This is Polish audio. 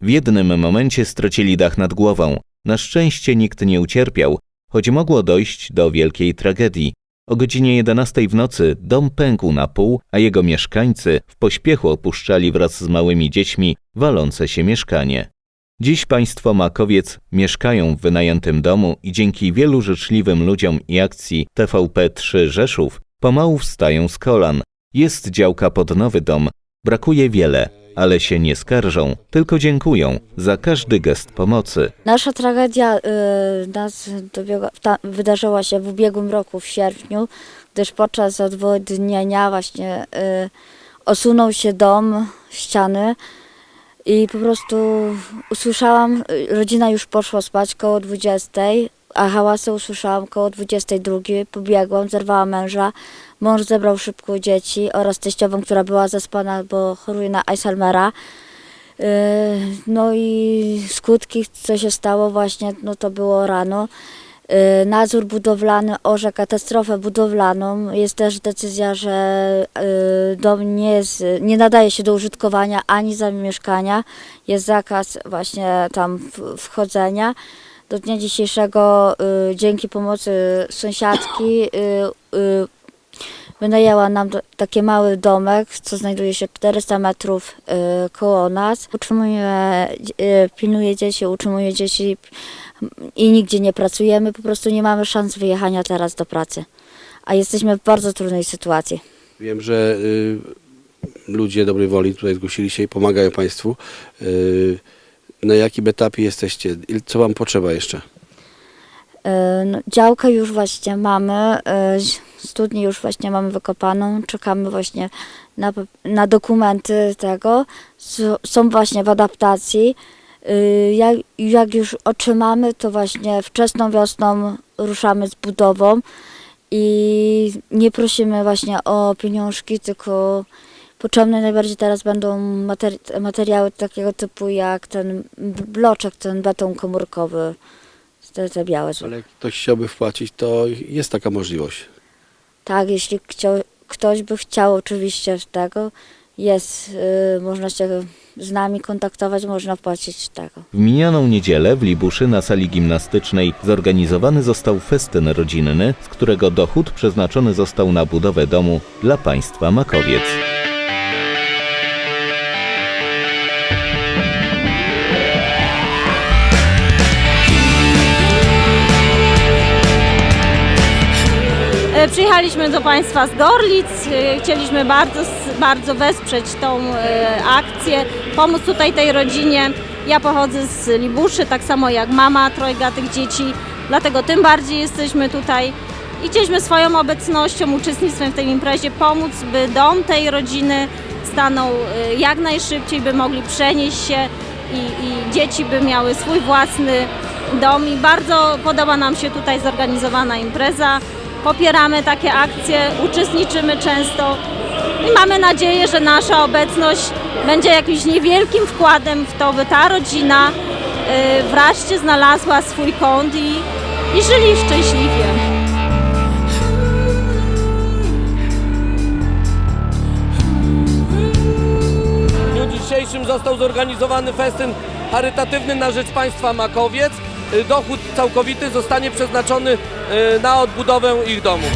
W jednym momencie stracili dach nad głową. Na szczęście nikt nie ucierpiał, choć mogło dojść do wielkiej tragedii. O godzinie 11 w nocy dom pękł na pół, a jego mieszkańcy w pośpiechu opuszczali wraz z małymi dziećmi walące się mieszkanie. Dziś państwo Makowiec mieszkają w wynajętym domu i dzięki wielu życzliwym ludziom i akcji TVP3 Rzeszów pomału wstają z kolan. Jest działka pod nowy dom. Brakuje wiele, ale się nie skarżą, tylko dziękują za każdy gest pomocy. Nasza tragedia y, nas dobiegła, ta, wydarzyła się w ubiegłym roku, w sierpniu, gdyż podczas odwodnienia właśnie y, osunął się dom, ściany i po prostu usłyszałam, y, rodzina już poszła spać koło 20, a hałasy usłyszałam koło 22, pobiegłam, zerwałam męża, mąż zebrał szybko dzieci oraz teściową, która była zaspana, bo choruje na Alzheimera. Yy, No i skutki, co się stało właśnie, no to było rano. Yy, Nadzór budowlany orze katastrofę budowlaną. Jest też decyzja, że yy, dom nie, jest, nie nadaje się do użytkowania ani zamieszkania. Jest zakaz właśnie tam wchodzenia. Do dnia dzisiejszego yy, dzięki pomocy sąsiadki yy, yy, Wynajęła nam do, taki mały domek, co znajduje się 400 metrów y, koło nas. Utrzymuje, y, pilnuje dzieci, utrzymuje dzieci i nigdzie nie pracujemy. Po prostu nie mamy szans wyjechania teraz do pracy. A jesteśmy w bardzo trudnej sytuacji. Wiem, że y, ludzie dobrej woli tutaj zgłosili się i pomagają Państwu. Y, na jakim etapie jesteście? Co Wam potrzeba jeszcze? Y, no, działkę już właśnie mamy, y, studnię już właśnie mamy wykopaną, czekamy właśnie na, na dokumenty tego. Są właśnie w adaptacji. Y, Jak, jak już otrzymamy, to właśnie wczesną wiosną ruszamy z budową i nie prosimy właśnie o pieniążki, tylko potrzebne najbardziej teraz będą materi- materiały takiego typu jak ten bloczek, ten beton komórkowy, te, te białe. Ale jak ktoś chciałby wpłacić, to jest taka możliwość. Tak, jeśli chciał, ktoś by chciał oczywiście tego, jest, y, można się z nami kontaktować, można wpłacić tego. W minioną niedzielę w Libuszy na sali gimnastycznej zorganizowany został festyn rodzinny, z którego dochód przeznaczony został na budowę domu dla państwa Makowiec. Przyjechaliśmy do Państwa z Gorlic. E, Chcieliśmy bardzo, bardzo wesprzeć tą e, akcję, pomóc tutaj tej rodzinie. Ja pochodzę z Libuszy, tak samo jak mama trojga tych dzieci, dlatego tym bardziej jesteśmy tutaj i chcieliśmy swoją obecnością, uczestnictwem w tej imprezie pomóc, by dom tej rodziny stanął e, jak najszybciej, by mogli przenieść się i, i dzieci by miały swój własny dom i bardzo podoba nam się tutaj zorganizowana impreza. Popieramy takie akcje, uczestniczymy często i mamy nadzieję, że nasza obecność będzie jakimś niewielkim wkładem w to, by ta rodzina y, wreszcie znalazła swój kąt i, i żyli szczęśliwie. Dzisiejszym został zorganizowany festyn charytatywny na rzecz państwa Makowiec. Y, Dochód całkowity zostanie przeznaczony y, na odbudowę ich domu.